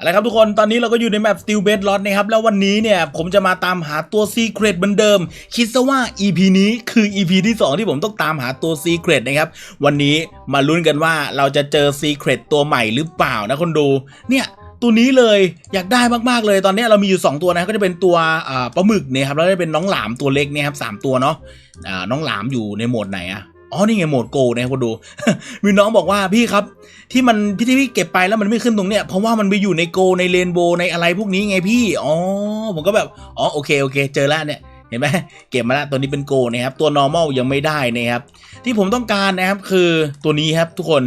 อะไรครับทุกคน ตอนนี้เราก็อยู่ในแมป Steel Bed Lot นะครับ แล้ววันนี้เนี่ยผมจะมาตามหาตัว Secret เหมือนเดิม คิดซะว่า EP นี้คือ EP ที่ 2 ที่ผมต้องตามหาตัว Secret นะครับ วันนี้มาลุ้นกันว่าเราจะเจอ Secret ตัวใหม่หรือเปล่านะคนดู เนี่ยตัวนี้เลยอยากได้มากๆเลยตอนนี้เรามีอยู่ 2 ตัวนะก็จะเป็นตัวปลาหมึกเนี่ยครับแล้วก็จะเป็นน้องหลามตัวเล็กเนี่ยครับสามตัวเนาะน้องหลามอยู่ในโหมดไหนอะ อ๋อ นี่ไงโหมดโกนะครับคนดู มีน้องบอกว่าพี่ครับ ที่มันพี่ที่พี่เก็บไปแล้วมันไม่ขึ้นตรงเนี้ยเพราะว่ามันไปอยู่ในโกในเรนโบในอะไรพวกนี้ไงพี่ อ๋อ ผมก็แบบ อ๋อ โอเค โอเค เจอแล้วเนี่ย เห็นไหมเก็บมาแล้วตัวนี้เป็นโกนะครับตัว normal ยังไม่ได้นะครับ ที่ผมต้องการนะครับคือตัวนี้ครับทุกคน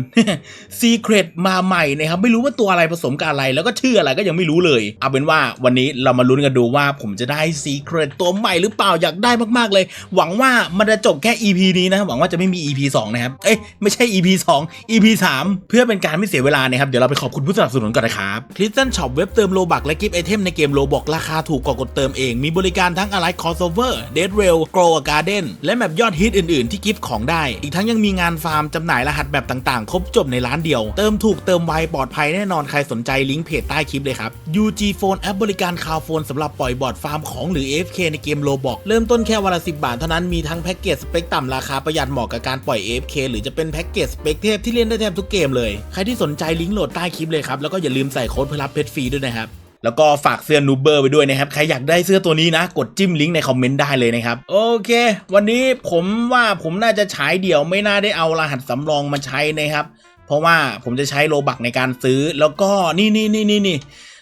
Secret มาใหม่นะครับ ไม่รู้ว่าตัวอะไรผสมกับอะไร แล้วก็ชื่ออะไรก็ยังไม่รู้เลย เอาเป็นว่าวันนี้เรามาลุ้นกันดูว่าผมจะได้ Secret ตัวใหม่หรือเปล่าอยากได้มากๆเลย หวังว่ามันจะจบแค่ EP นี้นะ หวังว่าจะไม่มี EP 2 นะครับ เอ้ยไม่ใช่ EP 2 EP 3 เพื่อเป็นการไม่เสียเวลานะครับเดี๋ยวเราไปขอบคุณผู้สนับสนุนก่อนนะครับคริสตันช็อปเว็บเติมโลบักและกิฟต์ไอเทมในเกมโลบอกราคาถูกกว่ากดเติมเองมีบริการทั้งอะไรคอสเวอร์เดดเรลโกลการ์เดนและแมปยอดฮิตอื่นๆ ที่กิฟต์ของได้ อีกทั้งยังมีงานฟาร์มจำหน่ายรหัสแบบต่างๆ ครบจบในร้านเดียว เติมถูกเติมไวปลอดภัยแน่นอนใครสนใจลิงก์เพจใต้คลิปเลยครับ UG Phone แอปบริการคาวโฟนสำหรับปล่อยบอร์ดฟาร์มของหรือ AFK ในเกมโลบอกเริ่มต้นแค่วันละ10 บาทเท่านั้นมีทั้งแพ็กเกจสเปคต่ำราคาประหยัดเหมาะกับการปล่อย AFK หรือจะเป็นแพ็กเกจสเปคเทพที่เล่นได้แทบทุกเกมเลยใครที่สนใจลิงก์โหลดใต้คลิปเลยครับแล้วก็อย่าลืมใส่โค้ดเพื่อรับเพชรฟรีด้วยนะครับ แล้วก็ฝากเสื้อนูเบอร์ไปด้วยนะครับ ใครอยากได้เสื้อตัวนี้นะ กดจิ้มลิงก์ในคอมเมนต์ได้เลยนะครับ โอเค วันนี้ผมว่าผมน่าจะฉายเดี่ยวไม่น่าได้เอารหัสสำรองมาใช้นะครับ เพราะว่าผมจะใช้โลบักในการซื้อ แล้วก็นี่นี่นี่นี่นี่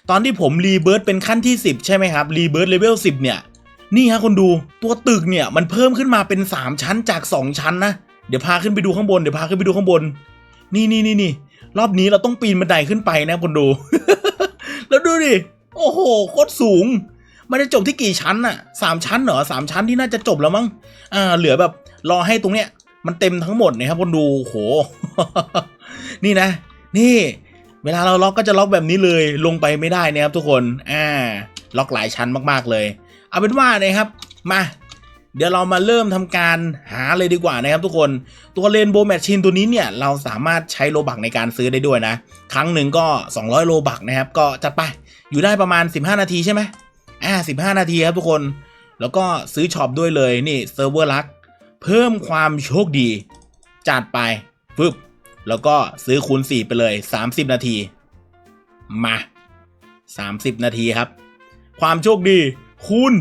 ตอนที่ผมรีเบิร์ตเป็นขั้นที่ 10 ใช่ไหมครับรีเบิร์ตเลเวล10 เนี่ย นี่ฮะคนดูตัวตึกเนี่ยมันเพิ่มขึ้นมาเป็น 3 ชั้นจาก 2 ชั้นนะเดี๋ยวพาขึ้นไปดูข้างบนเดี๋ยวพาขึ้นไปดูข้างบน นี่นี่นี่นี่รอบนี้เราต้องปีนบันไดขึ้นไปนะคนดู แล้วดูดิ โอ้โห โคตรสูง มันจะจบที่กี่ชั้นอะสามชั้นเหรอสามชั้นที่น่าจะจบแล้วมั้ง อ่า เหลือแบบรอให้ตรงเนี้ย มันเต็มทั้งหมดนะครับคนดูโห นี่นะ นี่ เวลาเราล็อกก็จะล็อกแบบนี้เลย ลงไปไม่ได้นะครับทุกคน อ่า ล็อกหลายชั้นมากๆเลย เอาเป็นว่านะครับ มา เดี๋ยวเรามาเริ่มทำการหาเลยดีกว่านะครับทุกคน ตัวเรนโบว์แมชชีนตัวนี้เนี่ย เราสามารถใช้โลบักในการซื้อได้ด้วยนะ ครั้งหนึ่งก็ 200 โลบักนะครับ ก็จัดไป อยู่ได้ประมาณ 15 นาทีใช่ไหมอ่า15นาทีครับทุกคน แล้วก็ซื้อช็อปด้วยเลยนี่เซิร์ฟเวอร์ลักเพิ่มความโชคดี จัดไปฟึบแล้วก็ซื้อคูณ 4 ไปเลย 30 นาที มา 30 นาทีครับ ความโชคดี คูณ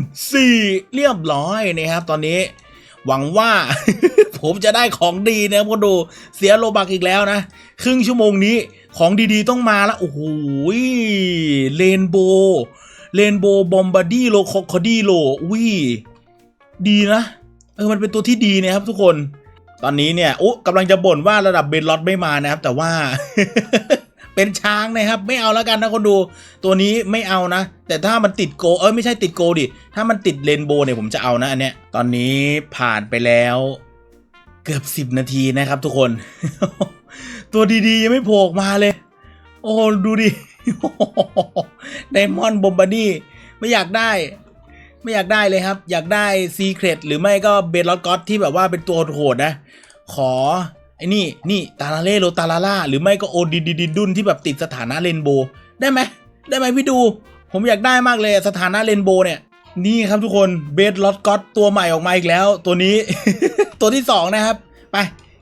4 เรียบร้อยนะครับ ตอนนี้หวังว่า ผมจะได้ของดีนะครับก็ดูเสียโลบักอีกแล้วนะ ครึ่งชั่วโมงนี้ของดีๆต้องมาแล้ว โอ้โหเรนโบเรนโบบอมบาร์ดี้โลคอคอดี้โลอุ้ยดีนะ เออมันเป็นตัวที่ดีนะครับทุกคน ตอนนี้เนี่ยโอ้กำลังจะบ่นว่าระดับเบนล็อตไม่มานะครับ แต่ว่า เป็นช้างนะครับ ไม่เอาแล้วกันนะคนดู ตัวนี้ไม่เอานะ แต่ถ้ามันติดโก เออไม่ใช่ติดโกดิ ถ้ามันติดเรนโบว์เนี่ยผมจะเอานะอันเนี้ย ตอนนี้ผ่านไปแล้ว เกือบ 10 นาทีนะครับทุกคน ตัวดีๆ ยังไม่โผล่ออกมาเลย โอ้ดูดิไดมอนด์บอมบานี่ไม่อยากได้ไม่อยากได้เลยครับ อยากได้ซีเครตหรือไม่ก็เบลลอตก็อตที่แบบว่าเป็นตัวโหดนะ ขอ ไอ้นี่นี่ตาลาเล่โลตาลาล่าหรือไม่ก็โอดิดิดิดุนที่แบบติดสถานะเรนโบว์ได้ไหมได้ไหมพี่ดู ผมอยากได้มากเลยสถานะเรนโบว์เนี่ยนี่ครับทุกคนเบสลอตก็อตตัวใหม่ออกมาอีกแล้ว ตัวนี้ ตัวที่สองนะครับ ไป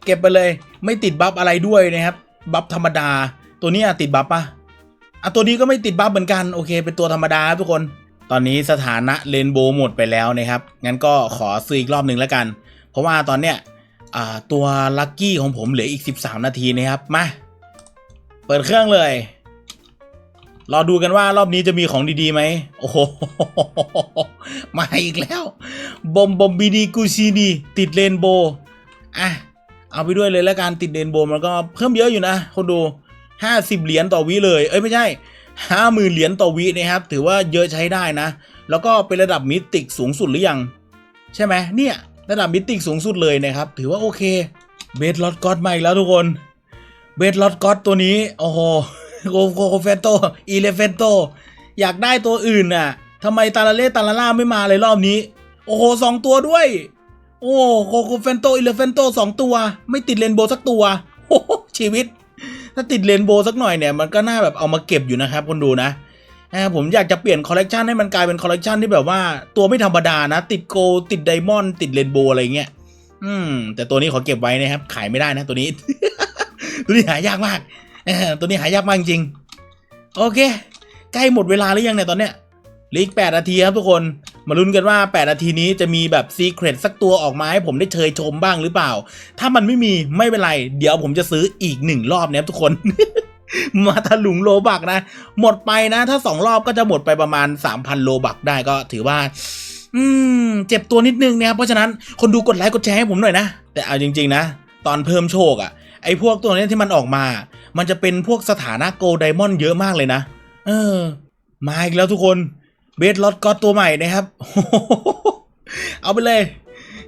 เก็บไปเลย ไม่ติดบัฟอะไรด้วยนะครับ บัฟธรรมดา ตัวนี้อะติดบัฟปะอะตัวนี้ก็ไม่ติดบัฟเหมือนกันโอเค เป็นตัวธรรมดาครับทุกคน ตอนนี้สถานะเรนโบว์หมดไปแล้วนะครับ งั้นก็ขอซื้ออีกรอบหนึ่งแล้วกัน เพราะว่าตอนเนี้ย ตัวลัคกี้ของผมเหลืออีก 13 นาทีนะครับ มา เปิดเครื่องเลย รอดูกันว่ารอบนี้จะมีของดีๆไหม โอ้โห มาอีกแล้ว บอมบอมบีดีกูซีดีติดเรนโบ อะ เอาไปด้วยเลยแล้วกันติดเรนโบมันก็เพิ่มเยอะอยู่นะ คนดู 50 เหรียญต่อวิเลย เอ้ยไม่ใช่ห้าหมื่นเหรียญต่อวินะครับ ถือว่าเยอะใช้ได้นะ แล้วก็เป็นระดับมิติกสูงสุดหรือยัง ใช่ไหมเนี่ย ระดับมิติกสูงสุดเลยนะครับ ถือว่าโอเคเบสลอตก็อดมาอีกแล้วทุกคนเบสลอตก็อดตัวนี้ โอ้โหโกโกเฟนโตอีเลเฟนโตอยากได้ตัวอื่นน่ะทำไมตาลาเล่ตาลาล่าไม่มาเลยรอบนี้ โอ้โหสองตัวด้วย โอ้โกโกเฟนโตอีเลเฟนโตสองตัว ไม่ติดเรนโบสักตัวโอ้ชีวิต ถ้าติดเรนโบสักหน่อยเนี่ย มันก็น่าแบบเอามาเก็บอยู่นะครับคนดูนะ ผมอยากจะเปลี่ยนคอลเลกชันให้มันกลายเป็นคอลเลกชันที่แบบว่าตัวไม่ธรรมดานะ ติดโกลติดไดมอนด์ติดเรนโบว์อะไรเงี้ยอืม แต่ตัวนี้ขอเก็บไว้นะครับ ขายไม่ได้นะตัวนี้ ตัวนี้หายากมากตัวนี้หายากมากจริง โอเค ใกล้หมดเวลาหรือยังเนี่ยตอนเนี้ยเหลืออีกแปดนาทีครับทุกคน มาลุ้นกันว่า 8 นาทีนี้จะมีแบบซีเครตสักตัวออกมาให้ผมได้เชยชมบ้างหรือเปล่า ถ้ามันไม่มีไม่เป็นไร เดี๋ยวผมจะซื้ออีกหนึ่งรอบนะครับทุกคน มาถลุงโลบักนะ หมดไปนะ ถ้าสองรอบก็จะหมดไปประมาณ 3,000 โลบักได้ก็ถือว่า อืม เจ็บตัวนิดนึงนะครับเพราะฉะนั้นคนดูกดไลค์กดแชร์ให้ผมหน่อยนะ แต่เอาจริง ๆ นะ ตอนเพิ่มโชคอะไอ้พวกตัวเนี้ที่มันออกมา มันจะเป็นพวกสถานะโกลไดมอนด์เยอะมากเลยนะ เออ มาอีกแล้วทุกคนเบสลอตก็ตัวใหม่นะครับ เอาไปเลย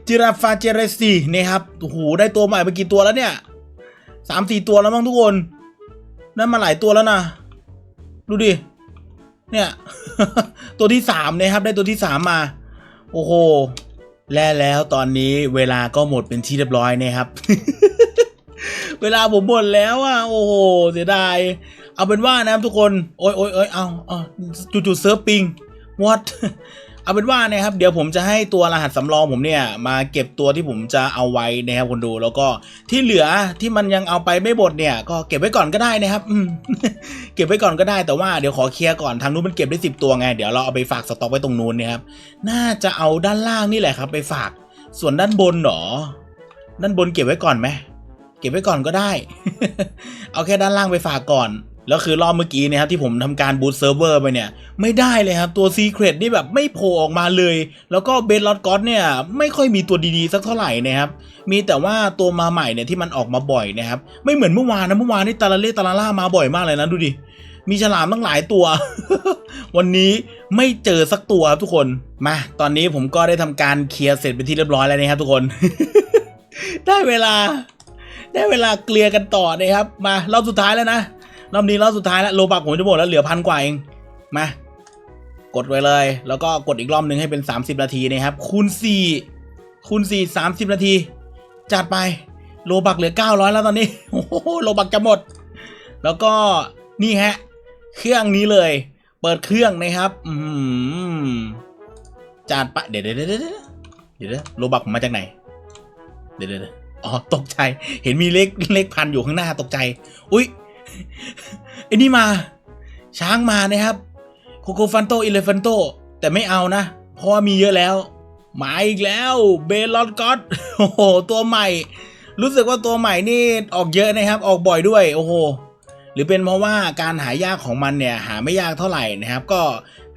จิราฟาเจเรซีนะครับโอ้โหได้ตัวใหม่ไปกี่ตัวแล้วเนี่ยสามสี่ตัวแล้วมั้งทุกคน นั่นมาหลายตัวแล้วนะ ดูดิ เนี่ย ตัวที่สามนะครับ ได้ตัวที่สามมา โอ้โห และแล้วตอนนี้เวลาก็หมดเป็นที่เรียบร้อยนะครับ เวลาผมหมดแล้วอะ โอ้โห เสียดาย เอาเป็นว่านะครับทุกคน โอ้ยโอ้ยโอ้ยเอาเอาจู่ๆเซิร์ฟปิง what เอาเป็นว่านะครับเดี๋ยวผมจะให้ตัวรหัสสำรองผมเนี่ยมาเก็บตัวที่ผมจะเอาไว้นะครับคนดูแล้วก็ที่เหลือที่มันยังเอาไปไม่หมดเนี่ย ก็เก็บไว้ก่อนก็ได้นะครับเก็บไว้ก่อนก็ได้แต่ว่าเดี๋ยวขอเคลียร์ก่อนทางนู้นมันเก็บได้สิบตัวไงเดี๋ยวเราเอาไปฝากสต็อกไว้ตรงนู้นนะครับน่าจะเอาด้านล่างนี่แหละครับ ไปฝากส่วนด้านบนเหรอด้านบนเก็บไว้ก่อนไหมเก็บไว้ก่อนก็ได้ เอาแค่ด้านล่างไปฝากก่อน แล้วคือรอบเมื่อกี้เนะครับที่ผมทำการบูตเซิร์ฟเวอร์ไปเนี่ย ไม่ได้เลยครับ ตัวซีเครตนี่แบบไม่โผล่ออกมาเลย แล้วก็เบนลอตก็อตเนี่ย ไม่ค่อยมีตัวดีๆ สักเท่าไหร่นะครับมีแต่ว่าตัวมาใหม่เนี่ยที่มันออกมาบ่อยนะครับไม่เหมือนเมื่อวานนะเมื่อวานนี่ตาลาเล่ตาลาล่ามาบ่อยมากเลยนะดูดิมีฉลามตั้งหลายตัว วันนี้ไม่เจอสักตัวครับทุกคน มาตอนนี้ผมก็ได้ทำการเคลียร์เสร็จเป็นที่เรียบร้อยแล้วนะครับทุกคน ได้เวลา ได้เวลาเคลียร์กันต่อนะครับ มารอบสุดท้ายแล้วนะ รอบนี้รอบสุดท้ายแล้วโลบักผมจะหมดแล้วเหลือพันกว่าเอง มากดไว้เลย แล้วก็กดอีกรอบหนึ่งให้เป็น 30 นาทีนะครับ คูณ 4 คูณ 4 30 นาที จัดไปโลบักเหลือ 900 แล้วตอนนี้ โอ้โหโลบักจะหมด แล้วก็นี่ฮะ เครื่องนี้เลย เปิดเครื่องนะครับอืมจัดไปเดี๋ยวเดี๋ยวเดี๋ยวเดี๋ยวโลบักผมมาจากไหน เดี๋ยวเดี๋ยวเดี๋ยวอ๋อตกใจ เห็นมีเลขเลขพันอยู่ข้างหน้าตกใจ อุ๊ย ไอ้นี่มา ช้างมานะครับ โคโคฟันโตอิเลฟันโต แต่ไม่เอานะ เพราะว่ามีเยอะแล้วมาอีกแล้ว เบลลอดก็อตโอ้โห ตัวใหม่ รู้สึกว่าตัวใหม่นี่ออกเยอะนะครับ ออกบ่อยด้วย โอ้โห หรือเป็นเพราะว่าการหายากของมันเนี่ย หาไม่ยากเท่าไหร่นะครับ ก็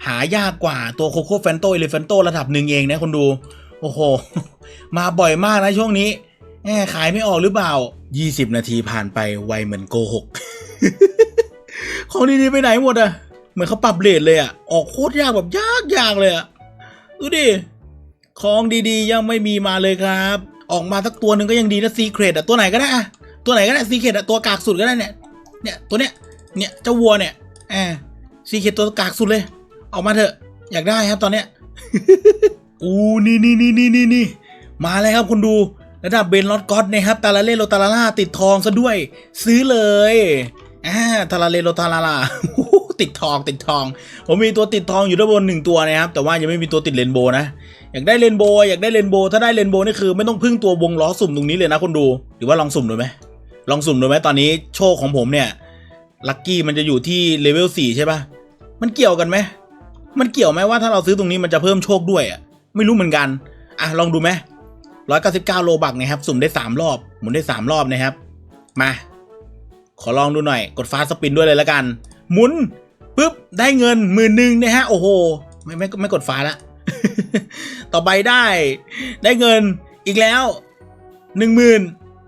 หายากกว่าตัวโคโค่แฟนโตอิเลฟันโตระดับหนึ่งเองนะคนดู โอ้โห มาบ่อยมากนะช่วงนี้ แหมขายไม่ออกหรือเปล่า 20 นาทีผ่านไปไวเหมือนโกหก ของดีๆไปไหนหมดอะเหมือนเขาปรับเรทเลยอะออกโคตรยากแบบยากยากเลยอะดูดิ ของดีๆยังไม่มีมาเลยครับ ออกมาสักตัวหนึ่งก็ยังดีนะซีเครตอะตัวไหนก็ได้อะตัวไหนก็ได้ซีเครตอะตัวกากสุดก็ได้เนี่ย เนี่ยตัวเนี้ย เนี่ยเจ้าวัวเนี่ยแอบซีเครตตัวกากสุดเลย ออกมาเถอะ อยากได้ครับตอนเนี้ยอู้นี่นี่นี่นี่นี่นี่มาเลยครับคุณดู ระดับเบนลอตก็อตนะครับตาลาเลโลตาลาล่าติดทองซะด้วย ซื้อเลยอ่าตาลาเลโลตาลาล่าติดทองติดทอง ผมมีตัวติดทองอยู่ด้านบนหนึ่งตัวนะครับ แต่ว่ายังไม่มีตัวติดเรนโบนะ อยากได้เรนโบอยากได้เรนโบถ้าได้เรนโบนี่คือไม่ต้องพึ่งตัววงล้อสุ่มตรงนี้เลยนะคนดูหรือว่าลองสุ่มดูไหมลองสุ่มดูไหมตอนนี้โชคของผมเนี่ยลัคกี้มันจะอยู่ที่เลเวลสี่ใช่ปะมันเกี่ยวกันไหมมันเกี่ยวไหมว่าถ้าเราซื้อตรงนี้มันจะเพิ่มโชคด้วยอะไม่รู้เหมือนกันอะลองดูไหม ร้อยเก้าสิบเก้าโลบักนะครับ สุ่มได้สามรอบ หมุนได้สามรอบนะครับ มา ขอลองดูหน่อย กดฟ้าสปินด้วยเลยละกัน หมุนปุ๊บ ได้เงินหมื่นหนึ่งนะฮะ โอ้โห ไม่ไม่ไม่กดฟ้าละ ต่อไปได้ ได้เงินอีกแล้วหนึ่งหมื่น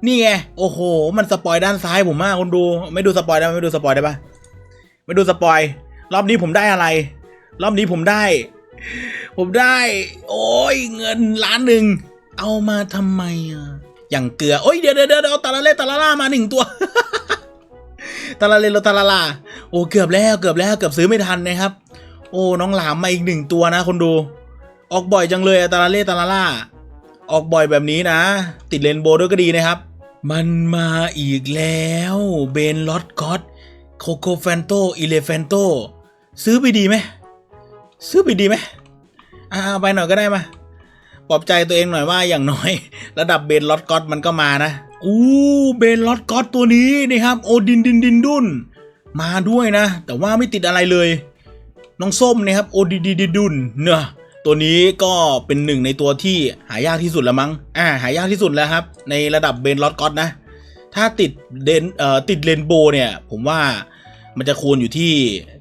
นี่ไง โอ้โห มันสปอยด้านซ้ายผมมากคนดู ไม่ดูสปอยได้ไหมไม่ดูสปอยได้ปะไม่ดูสปอย รอบนี้ผมได้อะไร รอบนี้ผมได้ ผมได้ โอ้ย เงินล้านหนึ่ง เอามาทำไมอะ อย่างเกลือ โอ้ยเดี๋ยวเดี๋ยวเดี๋ยวเอาตาลาเล่ตาลาล่ามาหนึ่งตัว ตาลาเล่โลตาลาล่าโอ้เกือบแล้วเกือบแล้วเกือบซื้อไม่ทันนะครับ โอ้น้องหลามมาอีกหนึ่งตัวนะคนดู ออกบ่อยจังเลยอะตาลาเล่ตาลาล่า ออกบ่อยแบบนี้นะ ติดเลนโบด้วยก็ดีนะครับ มันมาอีกแล้วเบนลอตกอตโคโคแฟนโตอิเลแฟนโตซื้อไปดีไหมซื้อไปดีไหมอ่าไปหน่อยก็ได้มา ปลอบใจตัวเองหน่อยว่าอย่างน้อย ระดับเบนลอตก็อตมันก็มานะ อู้เบนลอตก็อตตัวนี้นี่ครับ โอดินดินดินดุนมาด้วยนะ แต่ว่าไม่ติดอะไรเลย น้องส้มนะครับโอดินดินดินดุนเนอะตัวนี้ก็เป็นหนึ่งในตัวที่หายากที่สุดแล้วมั้ง อ่า หายากที่สุดแล้วครับ ในระดับเบนลอตก็อตนะ ถ้าติดเดนเอ่อติดเรนโบว์เนี่ย ผมว่ามันจะคูณอยู่ที่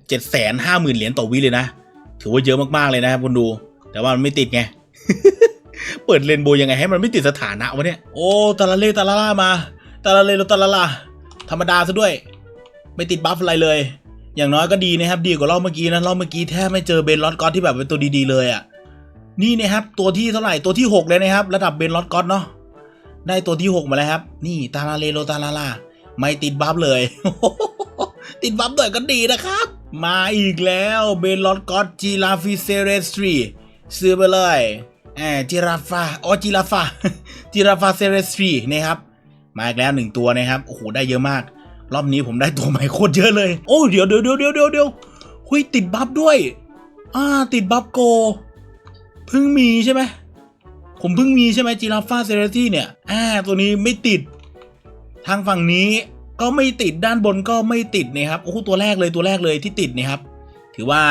เจ็ดแสนห้าหมื่นเหรียญต่อวิเลยนะ ถือว่าเยอะมากๆเลยนะครับคุณดู แต่ว่ามันไม่ติดไง เปิดเรนโบยังไงให้มันไม่ติดสถานะวะเนี่ย โอ้ตาลาเลตาลาล่ามาตาลาเลโลตาลาล่าธรรมดาซะด้วย ไม่ติดบัฟอะไรเลย อย่างน้อยก็ดีนะครับ ดีกว่ารอบเมื่อกี้นะรอบเมื่อกี้แทบไม่เจอเบนลอตก็อตที่แบบเป็นตัวดีๆเลยอะ่ะ นี่นะครับ ตัวที่เท่าไหร่ตัวที่หกเลยนะครับ ระดับเบนลอตก็อตเนาะ ได้ตัวที่หกมาแล้วครับ นี่ตาลาเลโลตาลาลาไม่ติดบัฟเลย ติดบัฟหน่อยก็ดีนะครับ มาอีกแล้วเบนลอตก็อตจีราฟิเซเรสทรีซื้อไปเลย แอบจิราฟาอ๋อจิราฟาจิราฟาเซเรสทรีนะครับ มาอีกแล้วหนึ่งตัวนะครับ โอ้โห ได้เยอะมาก รอบนี้ผมได้ตัวใหม่โคตรเยอะเลย โอ้ เดี๋ยวเดี๋ยวเดี๋ยวเดี๋ยวเดี๋ยวเดี๋ยวหุยติดบัฟด้วย อ่า ติดบัฟโก เพิ่งมีใช่ไหม ผมเพิ่งมีใช่ไหมจีราฟาเซเรตี้เนี่ย อ่า ตัวนี้ไม่ติด ทางฝั่งนี้ก็ไม่ติดด้านบนก็ไม่ติดนะครับ โอ้โห ตัวแรกเลยตัวแรกเลยที่ติดนะครับ ถือว่า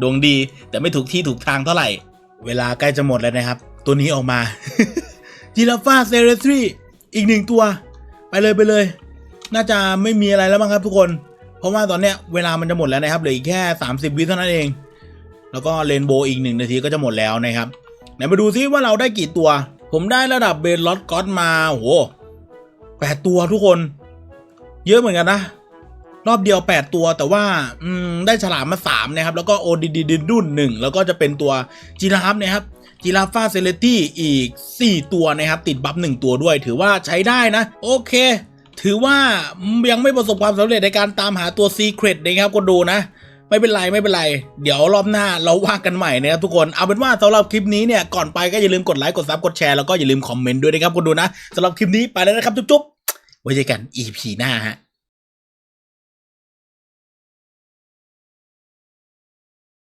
ดวงดีแต่ไม่ถูกที่ถูกทางเท่าไหร่ เวลาใกล้จะหมดแล้วนะครับ ตัวนี้ออกมาจิราฟาเซเรทรีอีกหนึ่งตัว ไปเลยไปเลย น่าจะไม่มีอะไรแล้วมั้งครับทุกคน เพราะว่าตอนเนี้ยเวลามันจะหมดแล้วนะครับเหลืออีกแค่ 30 วิเท่านั้นเอง แล้วก็เรนโบว์อีกหนึ่งนาทีก็จะหมดแล้วนะครับไหนมาดูซิว่าเราได้กี่ตัว ผมได้ระดับเบนลอตก็อตมาโหแปดตัวทุกคน เยอะเหมือนกันนะ รอบเดียว 8 ตัวแต่ว่าอืมได้ฉลามมา3นะครับแล้วก็โอดีดีดินดุนหนึ่งแล้วก็จะเป็นตัวจีราฟนะครับจีราฟาเซเลตี้อีก 4 ตัวนะครับ ติดบัฟหนึ่งตัวด้วย ถือว่าใช้ได้นะ โอเค ถือว่ายังไม่ประสบความสำเร็จในการตามหาตัวซีเครตนะครับก็ดูนะ ไม่เป็นไรไม่เป็นไร เดี๋ยวรอบหน้าเราว่ากันใหม่นะครับทุกคนเอาเป็นว่าสำหรับคลิปนี้เนี่ยก่อนไปก็อย่าลืมกดไลค์กดซับกดแชร์แล้วก็อย่าลืมคอมเมนต์ด้วยนะครับคนดูนะสำหรับคลิปนี้ไปแล้วนะครับจุ๊บๆไว้เจอกัน EP หน้าฮะ